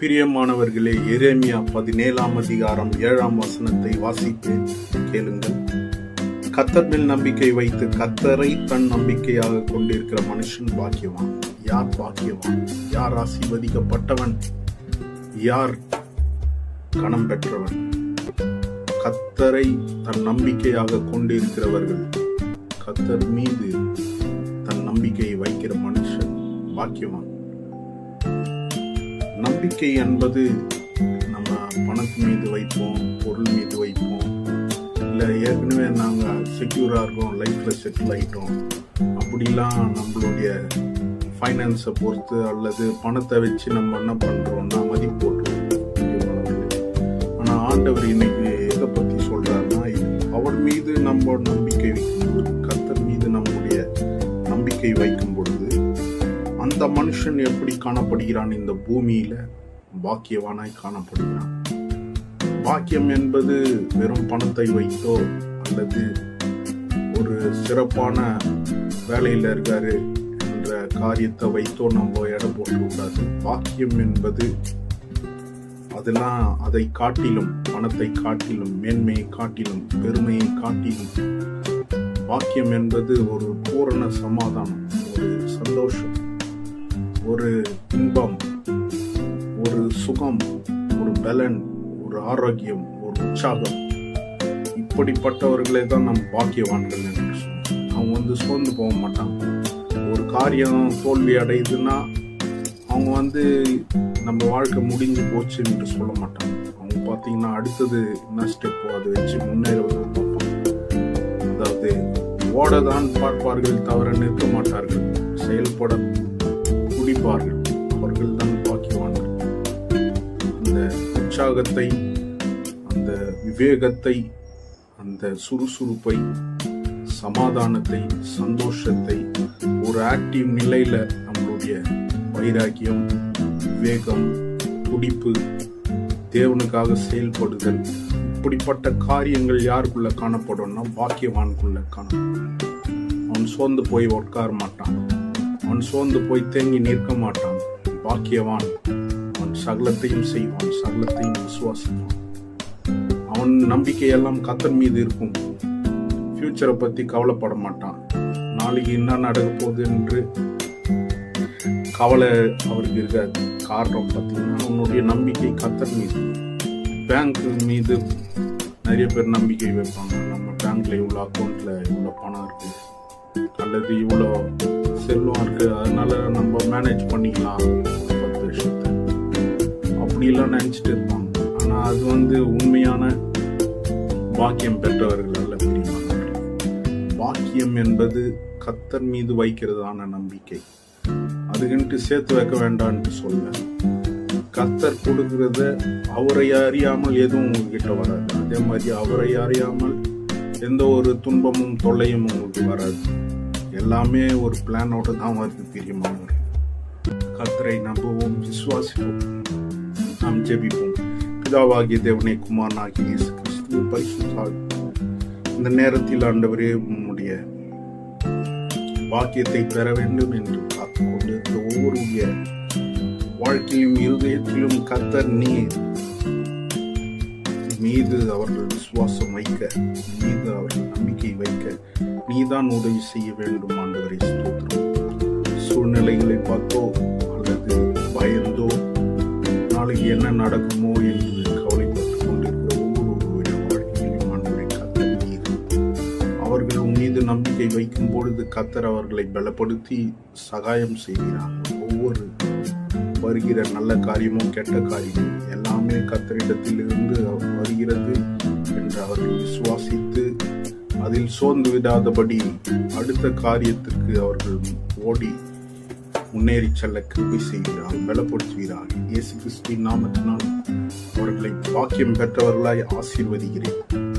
பிரியமானவர்களே எரேமியா பதினேழாம் அதிகாரம் ஏழாம் வசனத்தை வாசித்து கேளுங்கள். கத்தர் மேல் நம்பிக்கை வைத்து கத்தரை தன் நம்பிக்கையாக கொண்டிருக்கிற மனுஷன் பாக்கியவான். யார் பாக்கியவான்? யார் ஆசீர்வதிக்கப்பட்டவன்? யார் கணம் பெற்றவன்? கத்தரை தன் நம்பிக்கையாக கொண்டிருக்கிறவர்கள் கத்தர் மீது தன் நம்பிக்கையை வைக்கிற மனுஷன் பாக்கியவான். நம்பிக்கை என்பது நம்ம பணத்து மீது வைப்போம் பொருள் மீது வைப்போம். இல்லை ஏற்கனவே நாங்கள் செக்யூராக இருக்கோம் லைஃப்பில் செட்டில் ஆகிட்டோம் அப்படிலாம் நம்மளுடைய ஃபைனான்ஸை பொறுத்து அல்லது பணத்தை வச்சு நம்ம என்ன பண்ணுறோம்னா மதிப்பு போட்டுருவோம் ஆனால் ஆண்டவர் இன்னைக்கு எதை பற்றி சொல்கிறாருன்னா அவர் மீது நம்ம நம்பிக்கை வைக்கும் கத்தர் மீது நம்முடைய நம்பிக்கை வைக்கும் பொழுது அந்த மனுஷன் எப்படி காணப்படுகிறான் இந்த பூமியில? பாக்கியவானாய் காணப்படுகிறான். பாக்கியம் என்பது வெறும் பணத்தை வைத்தோ அல்லது ஒரு சிறப்பான வேலையில் இருக்காரு என்ற காரியத்தை வைத்தோ நம்ம எடை போட்டுக்கூடாது பாக்கியம் என்பது அதெல்லாம் அதை காட்டிலும் பணத்தை காட்டிலும் மேன்மையை காட்டிலும் பெருமையை காட்டிலும். பாக்கியம் என்பது ஒரு பூரண சமாதானம் ஒரு சந்தோஷம். ஒரு ஒரு பலன் ஒரு ஆரோக்கியம் ஒரு உற்சாகம். இப்படிப்பட்டவர்களே தான் நம் பாக்கியவான்கள் என்று அவங்க வந்து சோர்ந்து போக மாட்டாங்க. ஒரு காரியம் தோல்வி அடையுதுன்னா அவங்க வந்து நம்ம வாழ்க்கை முடிஞ்சு போச்சு என்று சொல்ல மாட்டாங்க. அவங்க பார்த்தீங்கன்னா அடுத்தது என்ன ஸ்டெப்போ அதை வச்சு முன்னேறுவது பார்ப்பாங்க. அதாவது ஓடதான் பார்ப்பார்கள் தவிர நிற்க மாட்டார்கள். செயல்பட குடிப்பார்கள் அந்த உற்சாகத்தை அந்த விவேகத்தை அந்த சுறுசுறுப்பை சமாதானத்தை சந்தோஷத்தை ஒரு ஆக்டிவ் நிலையில் நம்மளுடைய வைராக்கியம் விவேகம் துடிப்பு தேவனுக்காக செயல்படுதல் இப்படிப்பட்ட காரியங்கள் யாருக்குள்ள காணப்படும்னா பாக்கியவானுக்குள்ள காணப்படும் அவன் சோர்ந்து போய் உட்கார மாட்டான். அவன் சோர்ந்து போய் தேங்கி நிற்க மாட்டான். பாக்கியவான். சகலத்தையும் செய்வான் சகலத்தையும் விசுவாசிப்பான். அவன் நம்பிக்கையெல்லாம் கத்தன் மீது இருக்கும். ஃபியூச்சரை பற்றி கவலைப்பட மாட்டான். நாளைக்கு என்ன நடக்க போகுது என்று கவலை அவருக்கு இருக்காது. காரணம் பார்த்தீங்கன்னா அவனுடைய நம்பிக்கை கத்தன் மீது. பேங்க் மீது நிறைய பேர் நம்பிக்கை வைப்பாங்க. நம்ம பேங்க்ல இவ்வளோ அக்கௌண்ட்ல இவ்வளோ பணம் இருக்கு. அல்லது இவ்வளோ செல்வம் இருக்கு. அதனால நம்ம மேனேஜ் பண்ணிக்கலாம். பத்து வருஷத்தை அப்படிலாம் நினச்சிட்டு இருப்பாங்க. ஆனால் அது வந்து உண்மையான பாக்கியம் பெற்றவர்கள் அல்ல பிரியமானவர்களே. பாக்கியம் என்பது கத்தர் மீது வைக்கிறதான நம்பிக்கை. அதுக்குன்ட்டு சேர்த்து வைக்க வேண்டாம்னு சொல்ல. கத்தர் கொடுக்கறத அவரை அறியாமல் எதுவும் உங்ககிட்ட வராது. அதே மாதிரி அவரை அறியாமல் எந்த ஒரு துன்பமும் தொல்லையும் உங்களுக்கு வராது. எல்லாமே ஒரு பிளானோட தான் வருது பிரியமானவர் கத்தரை நம்பவும் விசுவாசிப்போம். நாம் ஜெபிப்போம் பிதாவாகிய தேவனை குமாரனாகிய இயேசு கிறிஸ்து பரிசுத்தால் இந்த நேரத்தில் ஆண்டவரே உம்முடைய பாக்கியத்தை பெற வேண்டும் என்று பார்த்து கொண்டு இந்த ஒவ்வொருடைய வாழ்க்கையும் இருதயத்திலும் கத்தர் நீர் மீது அவர்கள் விசுவாசம் வைக்க மீது அவர்கள் நம்பிக்கை வைக்க நீதான் உதவி செய்ய வேண்டும் ஆண்டவரை ஸ்தோத்திரம் சூழ்நிலைகளை பார்த்தோ அல்லது பயந்தோ நாளைக்கு என்ன நடக்குமோ என்று கவலைப்பட்டுக் கொண்டிருக்கிற ஒவ்வொருவருடைய வாழ்க்கையிலும் ஆண்டவரை கத்தர் அவர்கள் உன் மீது நம்பிக்கை வைக்கும் பொழுது கத்தர் அவர்களை பலப்படுத்தி சகாயம் செய்கிறார். ஒவ்வொரு வருகிற நல்ல காரியமும் கெட்ட காரியமும் எல்லாமே கத்தரிடத்திலிருந்து வருகிறது என்று அவர்கள் விசுவாசித்து அதில் சோர்ந்து விடாதபடி அடுத்த காரியத்திற்கு அவர்கள் ஓடி முன்னேறி செல்ல கிருபை செய்கிறார் பலப்படுத்துகிறார். இயேசு கிறிஸ்துவின் நாமத்தினால் அவர்களை பாக்கியம் பெற்றவர்களாய் ஆசீர்வதிக்கிறேன்.